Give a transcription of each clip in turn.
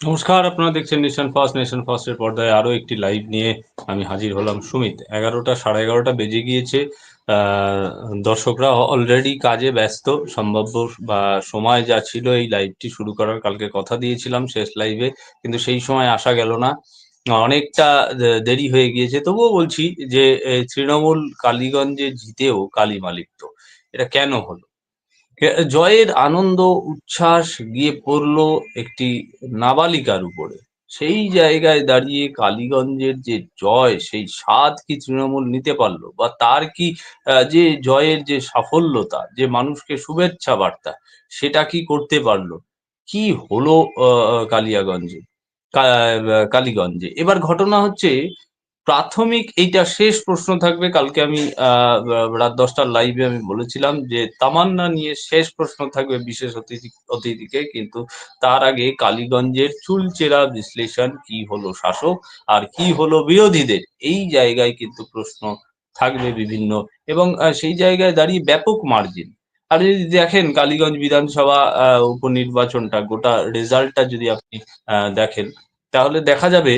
নমস্কার, আপনারা দেখছেন নেশন ফার্স্ট নেশন ফার্স্টের পর্দায় আরও একটি লাইভ নিয়ে আমি হাজির হলাম সুমিত। এগারোটা, সাড়ে এগারোটা বেজে গিয়েছে। দর্শকরা অলরেডি কাজে ব্যস্ত। সম্ভাব্য বা সময় যা ছিল এই লাইভটি শুরু করার কালকে কথা দিয়েছিলাম শেষ লাইভে কিন্তু সেই সময় আসা গেল না। অনেকটা দেরি হয়ে গিয়েছে। তবুও বলছি যে তৃণমূল কালীগঞ্জে জিতেও কালী মালিক তো। এটা কেন হলো? জয়ের আনন্দ, উচ্ছ্বাস গিয়ে পড়ল একটি নাবালিকার উপরে। সেই জায়গায় দাঁড়িয়ে কালীগঞ্জের যে জয়, সেই স্বাদ কি তৃণমূল নিতে পারল? বা তার কি যে জয়ের যে সাফল্যতা, যে মানুষকে শুভেচ্ছা বার্তা, সেটা কি করতে পারল? কি হলো কালিয়াগঞ্জে কালীগঞ্জে? এবার ঘটনা হচ্ছে প্রাথমিক এইটা শেষ প্রশ্ন থাকবে। কালকে আমি রাত দশটার লাইভে আমি বলেছিলাম যে, তামান্না নিয়ে শেষ প্রশ্ন থাকবে বিশেষ অতিথি, অতিথিকে, কিন্তু তার আগে কালীগঞ্জের চুলচেরা বিশ্লেষণ কি হলো শাসক আর কি হলো বিরোধীদের? এই জায়গায় কিন্তু প্রশ্ন থাকবে বিভিন্ন এবং সেই জায়গায় দাঁড়িয়ে ব্যাপক মার্জিন আর যদি দেখেন, কালীগঞ্জ বিধানসভা উপনির্বাচনটা, গোটা রেজাল্টটা যদি আপনি দেখেন, তাহলে দেখা যাবে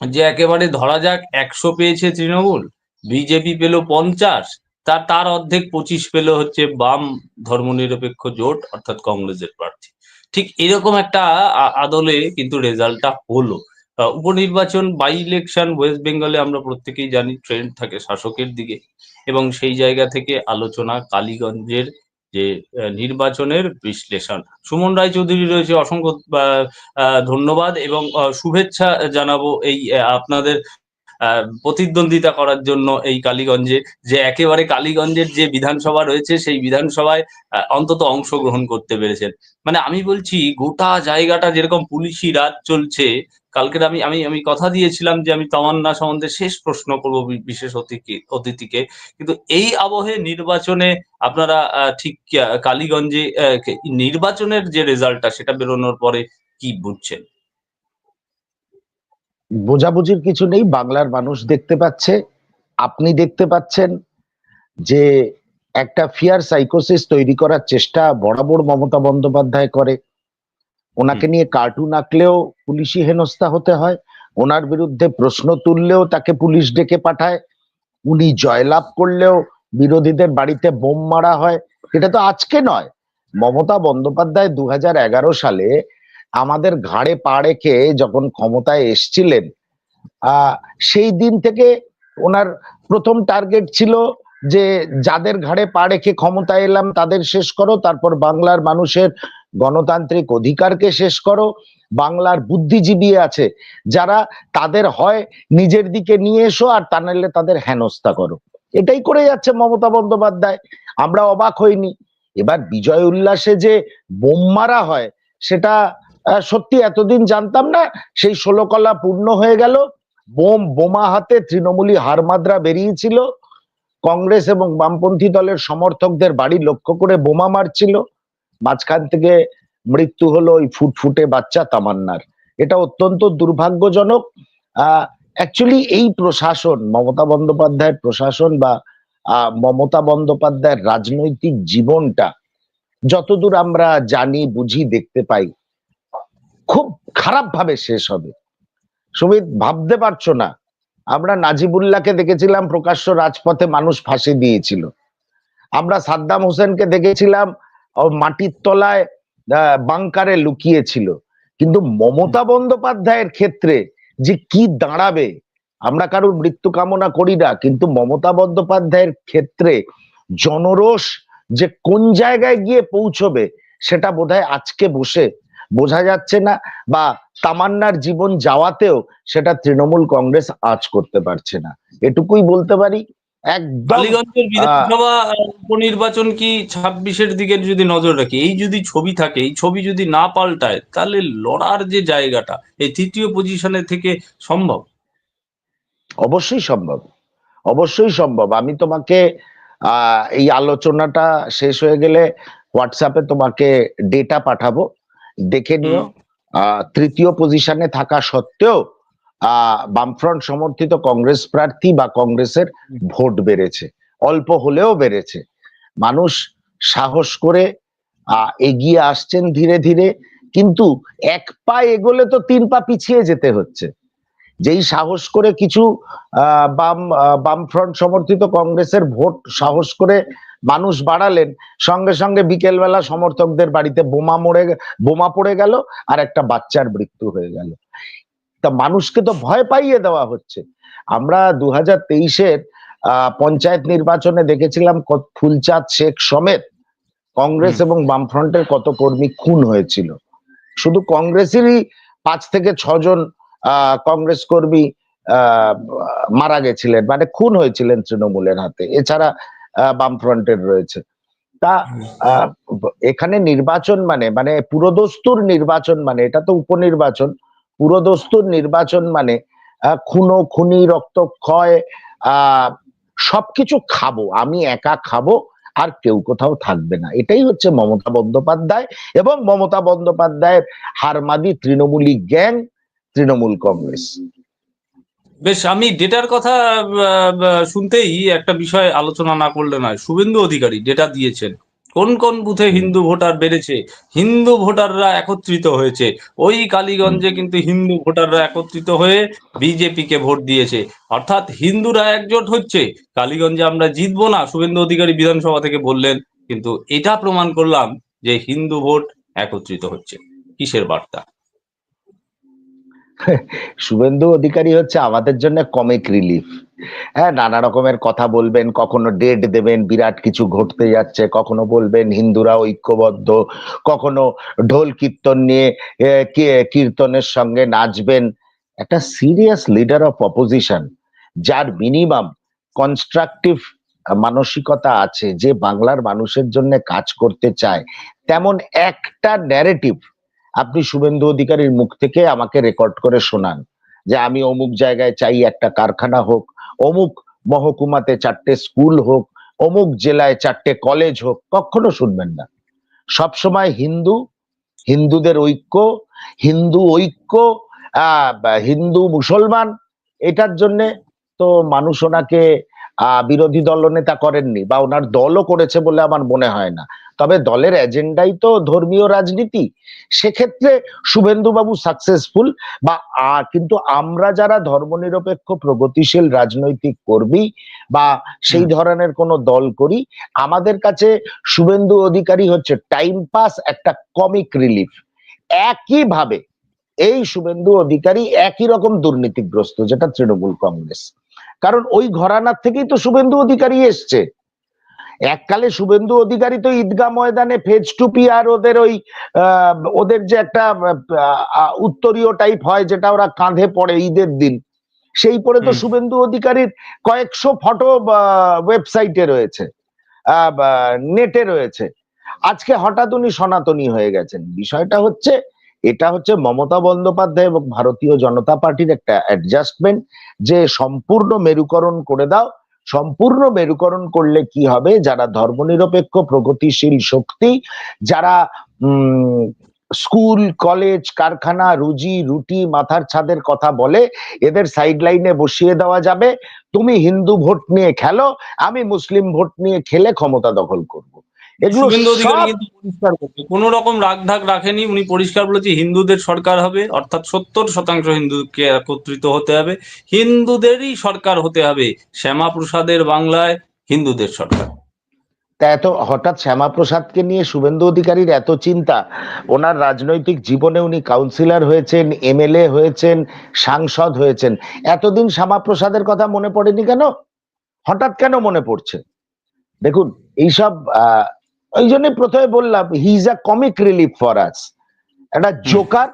যে একেবারে ধরা যাক একশো পেয়েছে তৃণমূল, বিজেপি পেল পঞ্চাশ তার তার অর্ধেক পঁচিশ পেল হচ্ছে বাম ধর্মনিরপেক্ষ জোট, অর্থাৎ কংগ্রেসের প্রার্থী। ঠিক এরকম একটা আদলে কিন্তু রেজাল্টটা হলো। উপনির্বাচন বাই ইলেকশন ওয়েস্ট বেঙ্গলে আমরা প্রত্যেকেই জানি, ট্রেন্ড থাকে শাসকের দিকে এবং সেই জায়গা থেকে আলোচনা কালীগঞ্জের যে নির্বাচনের বিশ্লেষণ। সুমন রায় চৌধুরী রয়েছে অসংখ্য ধন্যবাদ এবং শুভেচ্ছা জানাব এই আপনাদের প্রতিদ্বন্দ্বিতা করার জন্য এই কালীগঞ্জে, যে একেবারে কালীগঞ্জের যে বিধানসভা রয়েছে, সেই বিধানসভায় অন্তত অংশগ্রহণ করতে পেরেছেন। মানে আমি বলছি, গোটা জায়গাটা যেরকম পুলিশি রাজ চলছে কালকের আমি আমি আমি কথা দিয়েছিলাম যে আমি তামান্না সম্বন্ধে শেষ প্রশ্ন করব বিশেষ অতিথি অতিথিকে। কিন্তু এই আবহে নির্বাচনে আপনারা ঠিক কালীগঞ্জে নির্বাচনের যে রেজাল্টটা, সেটা বেরোনোর পরে কি বুঝছেন? বোঝাবুঝির কিছু নেই বাংলার মানুষ দেখতে পাচ্ছে আপনি দেখতে পাচ্ছেন যে একটা ফিয়ার সাইকোসিস তৈরি করার চেষ্টা বরাবর মমতা বন্দ্যোপাধ্যায় করে। ওনাকে নিয়ে কার্টুন আঁকলেও পুলিশি হেনস্থা হতে হয় ওনার বিরুদ্ধে প্রশ্ন তুললেও তাকে পুলিশ ডেকে পাঠায় উনি জয়লাভ করলেও বিরোধীদের বাড়িতে বোম মারা হয় এটা তো আজকে নয়। মমতা বন্দ্যোপাধ্যায় দু হাজার এগারো সালে আমাদের ঘাড়ে পা রেখে যখন ক্ষমতায় এসছিলেন সেই দিন থেকে ওনার প্রথম টার্গেট ছিল যে যাদের ঘাড়ে পা রেখে ক্ষমতায় এলাম তাদের শেষ করো, তারপর বাংলার মানুষের গণতান্ত্রিক অধিকারকে শেষ করো, বাংলার বুদ্ধিজীবী আছে, যারা তাদের হয় নিজের দিকে নিয়ে এসো আর তা নাহলে তাদের হেনস্থা করো। এটাই করে যাচ্ছে মমতা বন্দ্যোপাধ্যায়, আমরা অবাক হইনি। এবার বিজয় উল্লাসে যে বোম মারা হয়, সেটা সত্যি এতদিন জানতাম না, সেই ষোলো কলা পূর্ণ হয়ে গেল। বোম, বোমা হাতে তৃণমূলী হারমাদ্রা বেরিয়েছিল। কংগ্রেস এবং বামপন্থী দলের সমর্থকদের বাড়ি লক্ষ্য করে বোমা মারছিল। মাঝখান থেকে মৃত্যু হলো ওই ফুটফুটে বাচ্চা তামান্নার। এটা অত্যন্ত দুর্ভাগ্যজনক। অ্যাকচুয়ালি এই প্রশাসন, মমতা বন্দ্যোপাধ্যায়ের প্রশাসন বা মমতা বন্দ্যোপাধ্যায়ের রাজনৈতিক জীবনটা যতদূর আমরা জানি, বুঝি, দেখতে পাই খুব খারাপ ভাবে শেষ হবে। সুমিত, ভাবতে পারছ না, আমরা নাজিবুল্লাহকে দেখেছিলাম প্রকাশ্য রাজপথে মানুষ ফাঁসি দিয়েছিল। আমরা সাদ্দাম হোসেনকে দেখেছিলাম মাটির তলায় বাংকারে লুকিয়েছিল। কিন্তু মমতা বন্দ্যোপাধ্যায়ের ক্ষেত্রে যে কি দাঁড়াবে, আমরা কারোর মৃত্যু কামনা করি না, কিন্তু মমতা বন্দ্যোপাধ্যায়ের ক্ষেত্রে জনরোষ যে কোন জায়গায় গিয়ে পৌঁছবে, সেটা বোধহয় আজকে বসে বোঝা যাচ্ছে না বা তামান্নার জীবন যাওয়াতেও সেটা তৃণমূল কংগ্রেস আজ করতে পারছে না। এটুকুই বলতে পারি। বিধানসভা উপনির্বাচন কি ছাব্বিশের দিকে যদি নজর রাখি? এই যদি ছবি থাকে এই ছবি যদি না পাল্টায় তাহলে লড়ার যে জায়গাটা এই তৃতীয় পজিশনে থেকে সম্ভব? অবশ্যই সম্ভব। অবশ্যই সম্ভব। আমি তোমাকে আহ এই আলোচনাটা শেষ হয়ে গেলে হোয়াটসঅ্যাপে তোমাকে ডেটা পাঠাবো। দেখে নিও। তৃতীয় পজিশনে থাকা সত্ত্বেও বামফ্রন্ট সমর্থিত কংগ্রেস প্রার্থী বা কংগ্রেসের ভোট বেড়েছে। অল্প হলেও বেড়েছে। মানুষ সাহস করে আহ এগিয়ে আসছেন ধীরে ধীরে কিন্তু এক পা এগোলে তো তিন পা পিছিয়ে যেতে হচ্ছে। যেই সাহস করে কিছু আহ, বাম আহ, বামফ্রন্ট সমর্থিত কংগ্রেসের ভোট সাহস করে মানুষ বাড়ালেন সঙ্গে সঙ্গে বিকেলবেলা সমর্থকদের বাড়িতে বোমা মরে বোমা পড়ে গেল আর একটা বাচ্চার মৃত্যু হয়ে গেল। তা মানুষকে তো ভয় পাইয়ে দেওয়া হচ্ছে। আমরা দু হাজার তেইশের পঞ্চায়েত নির্বাচনে দেখেছিলাম কত- ফুলচাঁদ শেখ সমেত কংগ্রেস এবং বামফ্রন্টের কত কর্মী খুন হয়েছিল। শুধু কংগ্রেসেরই পাঁচ থেকে ছজন আহ, কংগ্রেস কর্মী আহ, মারা গেছিলেন মানে খুন হয়েছিলেন তৃণমূলের হাতে। এছাড়া বামফ্রন্টের রয়েছে। তা এখানে নির্বাচন মানে মানে পুরোদস্তুর নির্বাচন মানে এটা তো উপনির্বাচন, পুরোদস্তুর নির্বাচন মানে খুনো, খুনি, রক্তক্ষয় সবকিছু খাব, আমি একা খাব, আর কেউ কোথাও থাকবে না। এটাই হচ্ছে মমতা বন্দ্যোপাধ্যায় এবং মমতা বন্দ্যোপাধ্যায়ের হারমাদি তৃণমূলী গ্যাং, তৃণমূল কংগ্রেস। বেশ আমি ডেটার কথা শুনতেই একটা বিষয় আলোচনা না করলে নয়। শুভেন্দু অধিকারী ডেটা দিয়েছেন। কোন কোন বুথে হিন্দু ভোটার বেড়েছে? হিন্দু ভোটাররা একত্রিত হয়েছে। ওই কালীগঞ্জে কিন্তু হিন্দু ভোটাররা একত্রিত হয়ে বিজেপি কে ভোট দিয়েছে। অর্থাৎ হিন্দুরা একজোট হচ্ছে। কালীগঞ্জে আমরা জিতবো না শুভেন্দু অধিকারী বিধানসভা থেকে বললেন। কিন্তু এটা প্রমাণ করলাম যে হিন্দু ভোট একত্রিত হচ্ছে। কিসের বার্তা? শুভেন্দু অধিকারী হচ্ছে আমাদের জন্য কমিক রিলিফ হ্যাঁ নানা রকমের কথা বলবেন, কখনো ডেট দেবেন, বিরাট কিছু ঘটতে যাচ্ছে, কখনো বলবেন হিন্দুরা ঐক্যবদ্ধ, কখনো ঢোল কীর্তন নিয়ে কীর্তনের সঙ্গে নাচবেন। একটা সিরিয়াস লিডার অফ অপোজিশন যার মিনিমাম কনস্ট্রাকটিভ মানসিকতা আছে, যে বাংলার মানুষের জন্য কাজ করতে চায়, তেমন একটা ন্যারেটিভ আপনি শুভেন্দু অধিকারীর মুখ থেকে আমাকে রেকর্ড করে শোনান যে আমি অমুক জায়গায় চাই একটা কারখানা হোক, অমুক মহকুমাতে চারটে স্কুল হোক, অমুক জেলায় চারটে কলেজ হোক, কখনো শুনবেন না। সব সময় হিন্দু, হিন্দুদের ঐক্য, হিন্দু ঐক্য হিন্দু মুসলমান, এটার জন্যে তো মানুষ ওনাকে বিরোধী দলনেতা করেননি বা ওনার দলও করেছে বলে আমার মনে হয় না। তবে দলের এজেন্ডাই তো ধর্মীয় রাজনীতি। সেক্ষেত্রে শুভেন্দু বাবু সাকসেসফুল বা কিন্তু আমরা যারা ধর্মনিরপেক্ষ প্রগতিশীল রাজনৈতিক কর্মী বা সেই ধরনের কোনো দল করি আমাদের কাছে শুভেন্দু অধিকারী হচ্ছে টাইম পাস একটা কমিক রিলিফ একইভাবে এই শুভেন্দু অধিকারী একই রকম দুর্নীতিগ্রস্ত যেটা তৃণমূল কংগ্রেস। কারণ ওই ঘরানার থেকেই তো শুভেন্দু অধিকারী এসছে। এককালে শুভেন্দু অধিকারী তো ঈদগাহ ময়দানে ফেজ টুপি আর ওদের ওই ওদের যে একটা উত্তরীয় টাইপ হয় যেটা ওরা কাঁধে পড়ে ঈদের দিন। সেই পরে তো শুভেন্দু অধিকারীর কয়েকশো ফটো ওয়েবসাইটে রয়েছে নেটে রয়েছে। আজকে হঠাৎ উনি সনাতনী হয়ে গেছেন। বিষয়টা হচ্ছে এটা হচ্ছে মমতা বন্দ্যোপাধ্যায় এবং ভারতীয় জনতা পার্টির একটা অ্যাডজাস্টমেন্ট যে সম্পূর্ণ মেরুকরণ করে দাও সম্পূর্ণ মেরুকরণ করলে কি হবে? যারা ধর্মনিরপেক্ষ, প্রগতিশীল শক্তি, যারা স্কুল, কলেজ, কারখানা, রুজি, রুটি, মাথার ছাদের কথা বলে, এদের সাইড লাইনে বসিয়ে দেওয়া যাবে। তুমি হিন্দু ভোট নিয়ে খেলো, আমি মুসলিম ভোট নিয়ে খেলে ক্ষমতা দখল করব। এগুলো পরিষ্কার কোন রকম রাগ ঢাক রাখেনি উনি পরিষ্কার বলেছে হিন্দুদের সরকার হবে অর্থাৎ সত্তর শতাংশ হিন্দুকে একত্রিত হতে হবে। হিন্দুদেরই সরকার হতে হবে শ্যামা প্রসাদের বাংলায় হিন্দুদের সরকার। তা এত হঠাৎ শ্যামাপ্রসাদকে নিয়ে শুভেন্দু অধিকারীর এত চিন্তা ওনার রাজনৈতিক জীবনে উনি কাউন্সিলর হয়েছেন এমএলএ হয়েছেন সাংসদ হয়েছেন। এতদিন শ্যামাপ্রসাদের কথা মনে পড়েনি কেন? হঠাৎ কেন মনে পড়ছে? দেখুন এইসব আহ, ওই জন্যই প্রথমে বললাম he is a comic relief for us একটা জোকার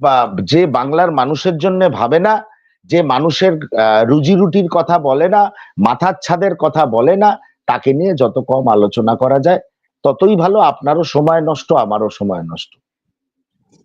বা যে বাংলার মানুষের জন্য ভাবে না যে মানুষের রুজি রুটির কথা বলে না মাথার ছাদের কথা বলে না তাকে নিয়ে যত কম আলোচনা করা যায় ততই ভালো আপনারও সময় নষ্ট আমারও সময় নষ্ট।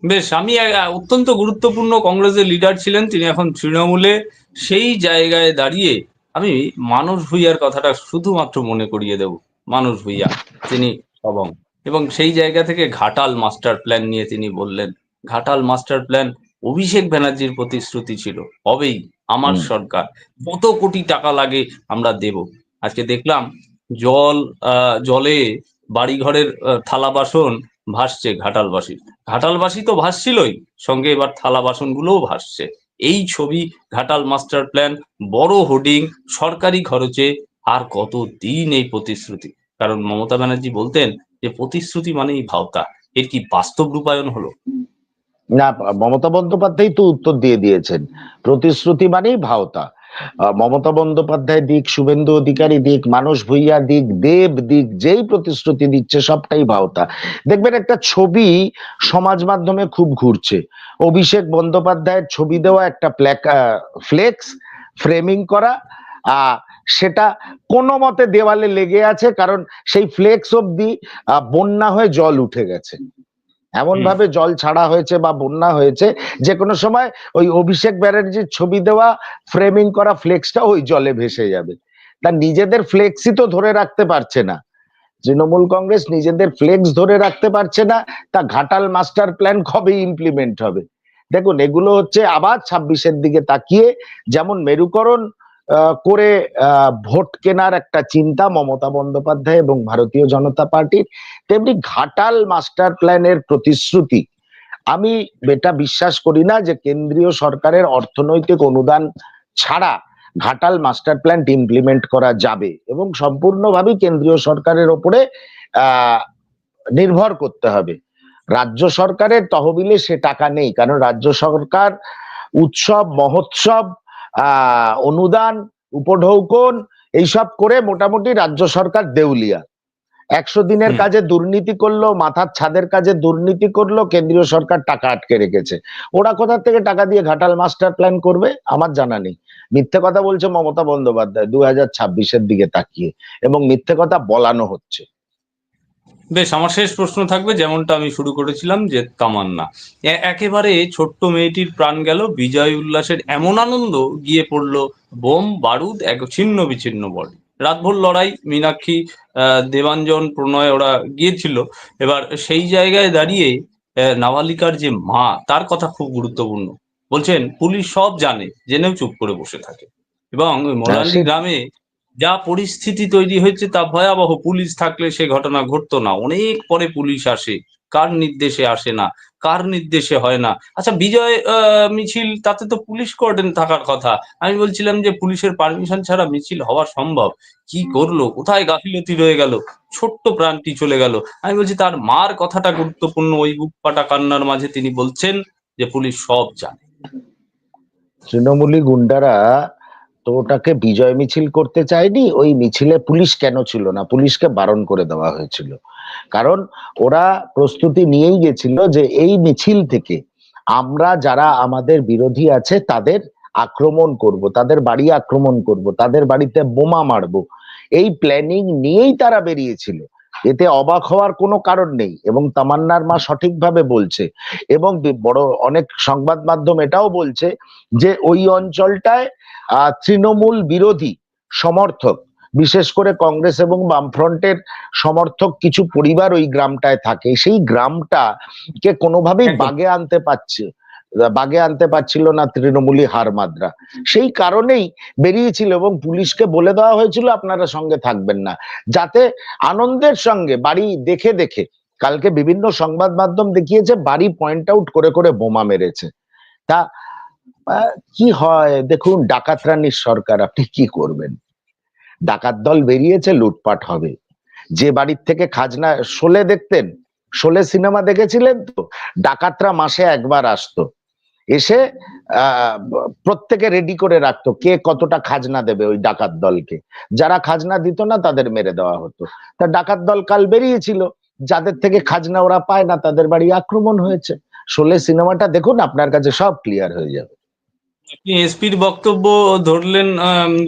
বেশ আমি অত্যন্ত গুরুত্বপূর্ণ কংগ্রেসের লিডার ছিলেন তিনি এখন তৃণমূলে সেই জায়গায় দাঁড়িয়ে আমি মানুষ ভুইয়ার কথাটা শুধুমাত্র মনে করিয়ে দেব মানুষ ভুইয়া। তিনি সবং। এবং সেই জায়গা থেকে ঘাটাল মাস্টার প্ল্যান নিয়ে তিনি বললেন। ঘাটাল মাস্টার প্ল্যান অভিষেক ব্যানার্জির প্রতিশ্রুতি ছিল হবেই আমার সরকার। কত কোটি টাকা লাগে আমরা দেব। আজকে দেখলাম জল জলে বাড়িঘরের থালা বাসন ভাসছে ঘাটালবাসীর। ঘাটালবাসী তো ভাসছিলই সঙ্গে এবার থালা বাসনগুলোও ভাসছে। এই ছবি ঘাটাল মাস্টার প্ল্যান বড় হোর্ডিং সরকারি খরচে আর কত দিন এই প্রতিশ্রুতি? কারণ মমতা ব্যানার্জি বলতেন যে প্রতিশ্রুতি মানেই ভাওতা। এর কি বাস্তব রূপায়ণ হলো? না, মমতা বন্দ্যোপাধ্যায় তো উত্তর দিয়ে দিয়েছেন। প্রতিশ্রুতি মানেই ভাওতা। মমতা বন্দ্যোপাধ্যায় দিক, শুভেন্দু অধিকারী দিক, মানস ভুইয়া দিক, দেব দিক, যেই প্রতিশ্রুতি দিচ্ছে সবটাই ভাওতা। দেখবেন একটা ছবি সমাজ মাধ্যমে খুব ঘুরছে। অভিষেক বন্দ্যোপাধ্যায়ের ছবি দেওয়া একটা ফ্লেক্স, ফ্রেমিং করা আহ সেটা কোনো মতে দেওয়ালে লেগে আছে কারণ সেই ফ্লেক্স অব্দি বন্যা হয়ে জল উঠে গেছে। এমন ভাবে জল ছাড়া হয়েছে বা বন্যা হয়েছে যে কোনো সময় ওই অভিষেক ব্যানার্জির ছবি দেওয়া ফ্রেমিং করা ফ্লেক্সটা ওই জলে ভেসে যাবে। তা নিজেদের ফ্লেক্সই তো ধরে রাখতে পারছে না। তৃণমূল কংগ্রেস নিজেদের ফ্লেক্স ধরে রাখতে পারছে না তা ঘাটাল মাস্টার প্ল্যান কবে ইমপ্লিমেন্ট হবে? দেখুন এগুলো হচ্ছে আবার ছাব্বিশের দিকে তাকিয়ে যেমন মেরুকরণ করে ভোট কেনার একটা চিন্তা মমতা বন্দ্যোপাধ্যায় এবং ভারতীয় জনতা পার্টির। তেমনি ঘাটাল মাস্টার প্ল্যানের প্রতিশ্রুতি। আমি এটা বিশ্বাস করি না যে কেন্দ্রীয় সরকারের অর্থনৈতিক অনুদান ছাড়া ঘাটাল মাস্টার প্ল্যান ইমপ্লিমেন্ট করা যাবে এবং সম্পূর্ণভাবে কেন্দ্রীয় সরকারের ওপরে নির্ভর করতে হবে। রাজ্য সরকারের তহবিলে সে টাকা নেই, কারণ রাজ্য সরকার উৎসব, মহোৎসব অনুদান উপঢৌকন এইসব করে মোটামুটি রাজ্য সরকার দেউলিয়া। একশো দিনের কাজে দুর্নীতি করল মাথার ছাদের কাজে দুর্নীতি করল কেন্দ্রীয় সরকার টাকা আটকে রেখেছে। ওরা কোথা থেকে টাকা দিয়ে ঘাটাল মাস্টার প্ল্যান করবে? আমার জানা নেই। মিথ্যে কথা বলছে মমতা বন্দ্যোপাধ্যায় দু হাজার ছাব্বিশের দিকে তাকিয়ে এবং মিথ্যে কথা বলানো হচ্ছে। বেশ আমার শেষ প্রশ্ন থাকবে যেমনটা আমি শুরু করেছিলাম যে তামান্না। একেবারে ছোট্ট মেয়েটির প্রাণ গেল বিজয় উল্লাসের এমন আনন্দ গিয়ে পড়ল বোম বারুদ এক ছিন্ন বিচ্ছিন্ন বডি। রাতভর লড়াই মীনাক্ষী আহ, দেবাঞ্জন প্রণয় ওরা গিয়েছিল। এবার সেই জায়গায় দাঁড়িয়ে নাবালিকার যে মা তার কথা খুব গুরুত্বপূর্ণ। বলছেন পুলিশ সব জানে। জেনেও চুপ করে বসে থাকে। এবং ওই মোরালি গ্রামে যা পরিস্থিতি তৈরি হয়েছে তা ভয়াবহ। পুলিশ থাকলে সে ঘটনা ঘটতো না। অনেক পরে পুলিশ আসে। কার নির্দেশে আসে না? কার নির্দেশে হয় না? আচ্ছা বিজয় মিছিল তাতে তো পুলিশ কর্ডেন থাকার কথা। আমি বলছিলাম যে পুলিশের পারমিশন ছাড়া মিছিল হওয়া সম্ভব। কি করল? কোথায় গাফিলতি রয়ে গেল? ছোট্ট প্রাণটি চলে গেল। আমি বলছি তার মার কথাটা গুরুত্বপূর্ণ। ওই বুক পাটা কান্নার মাঝে তিনি বলছেন যে পুলিশ সব জানে। তৃণমূলী গুন্ডারা তো ওটাকে বিজয় মিছিল করতে চায়নি, ওই মিছিলে পুলিশ কেন ছিল না? পুলিশকে বারণ করে দেওয়া হয়েছিল। কারণ ওরা প্রস্তুতি নিয়েই গেছিল যে এই মিছিল থেকে আমরা যারা আমাদের বিরোধী আছে তাদের আক্রমণ করব, তাদের বাড়ি আক্রমণ করব, তাদের বাড়িতে বোমা মারব। এই প্ল্যানিং নিয়েই তারা বেরিয়েছিল। এতে অবাক হওয়ার কোনো কারণ নেই এবং তামান্নার মা সঠিকভাবে বলছে এবং বড় অনেক সংবাদ মাধ্যম এটাও বলছে যে ওই অঞ্চলটায় আহ, তৃণমূল বিরোধী সমর্থক বিশেষ করে কংগ্রেস এবং বামফ্রন্টের সমর্থক কিছু পরিবার ওই গ্রামটায় থাকে। সেই গ্রামটা কে কোনোভাবেই বাগে আনতে পারছে বাগে আনতে পারছিল না তৃণমূলী হারমাদরা সেই কারণেই বেরিয়েছিল এবং পুলিশকে বলে দেওয়া হয়েছিল, আপনারা সঙ্গে থাকবেন না। যাতে আনন্দের সঙ্গে, বাড়ি দেখে দেখে, কালকে বিভিন্ন সংবাদ মাধ্যম দেখিয়েছে, বাড়ি পয়েন্ট আউট করে করে বোমা মেরেছে। তা কি হয়? দেখুন ডাকাতরানির সরকার, আপনি কি করবেন? ডাকাত দল বেরিয়েছে, লুটপাট হবে। যে বাড়ির থেকে খাজনা শোলে দেখতেন, শোলে সিনেমা দেখেছিলেন তো? ডাকাতরা মাসে একবার আসতো। এসে প্রত্যেকে রেডি করে রাখতো কে কতটা খাজনা দেবে ওই ডাকাত দলকে। যারা খাজনা দিত না তাদের মেরে দেওয়া হতো। তা ডাকাত দল কাল বেরিয়েছিল। যাদের থেকে খাজনা ওরা পায় না তাদের বাড়ি আক্রমণ হয়েছে। শোলে সিনেমাটা দেখুন আপনার কাছে সব ক্লিয়ার হয়ে যাবে। আপনি এসপির বক্তব্য ধরলেন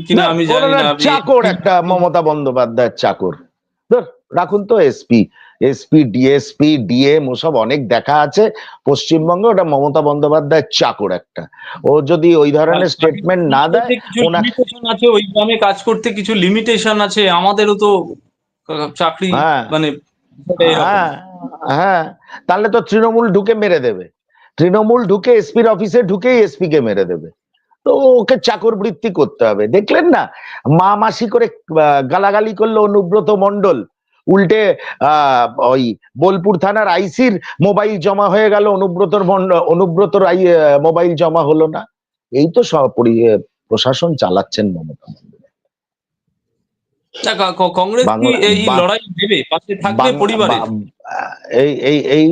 কিনা আমি জানি না চাকর একটা মমতা বন্দ্যোপাধ্যায়ের চাকর। রাখুন তো এসপি। এসপি ডিএসপি ডিএম ওসব অনেক দেখা আছে। পশ্চিমবঙ্গে ওটা মমতা বন্দ্যোপাধ্যায়ের চাকর একটা। ও যদি ওই ধরনের স্টেটমেন্ট না দেয় আছে ওই গ্রামে কাজ করতে কিছু লিমিটেশন আছে আমাদেরও তো চাকরি হ্যাঁ। মানে হ্যাঁ হ্যাঁ। তাহলে তো তৃণমূল ঢুকে মেরে দেবে। তৃণমূল ঢুকে এসপির অফিসে ঢুকেই এসপি কে মেরে দেবে। তো ওকে চাকর বৃত্তি করতে হবে। দেখলেন না? মা মাসি করে গালাগালি করল অনুব্রত মন্ডল উল্টে আহ ওই বোলপুর থানার আইসির মোবাইল জমা হয়ে গেল অনুব্রতর অনুব্রতর আই মোবাইল জমা হলো না। এই তো প্রশাসন চালাচ্ছেন মমতা কংগ্রেস এই লড়াই দেবে? পাশে থাকবে বাং- এই এই এই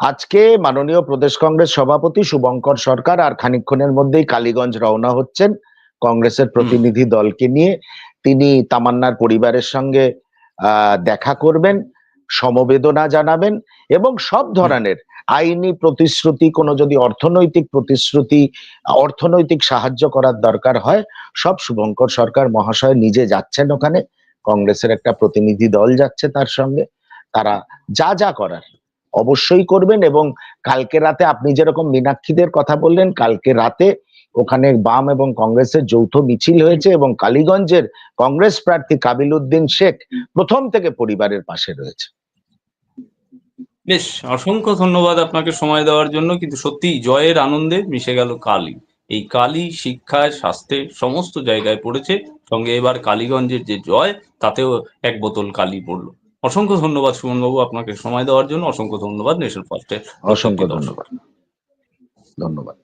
আজকে মাননীয় প্রদেশ কংগ্রেস সভাপতি শুভঙ্কর সরকার আর খানিকক্ষণের মধ্যেই কালীগঞ্জ রওনা হচ্ছেন। কংগ্রেসের প্রতিনিধি দলকে নিয়ে। তিনি তামান্নার পরিবারের সঙ্গে দেখা করবেন সমবেদনা জানাবেন এবং সব ধরনের আইনি প্রতিশ্রুতি কোনো যদি অর্থনৈতিক প্রতিশ্রুতি অর্থনৈতিক সাহায্য করার দরকার হয় সব শুভঙ্কর সরকার মহাশয় নিজে যাচ্ছেন ওখানে। কংগ্রেসের একটা প্রতিনিধি দল যাচ্ছে তার সঙ্গে। তারা যা যা করার অবশ্যই করবেন এবং কালকে রাতে আপনি যেরকম মীনাক্ষীদের কথা বললেন কালকে রাতে ওখানে বাম এবং কংগ্রেসের যৌথ মিছিল হয়েছে এবং কালীগঞ্জের কংগ্রেস প্রার্থী কাবিল উদ্দিন শেখ প্রথম থেকে পরিবারের পাশে রয়েছে। বেশ অসংখ্য ধন্যবাদ আপনাকে সময় দেওয়ার জন্য। কিন্তু সত্যি জয়ের আনন্দে মিশে গেল কালী। এই কালী শিক্ষায় স্বাস্থ্যে সমস্ত জায়গায় পড়েছে। সঙ্গে এবার কালীগঞ্জের যে জয় তাতেও এক বোতল কালী পড়ল। অসংখ্য ধন্যবাদ সুমনবাবু আপনাকে সময় দেওয়ার জন্য। অসংখ্য ধন্যবাদ নেশন ফার্স্টে অসংখ্য ধন্যবাদ। ধন্যবাদ।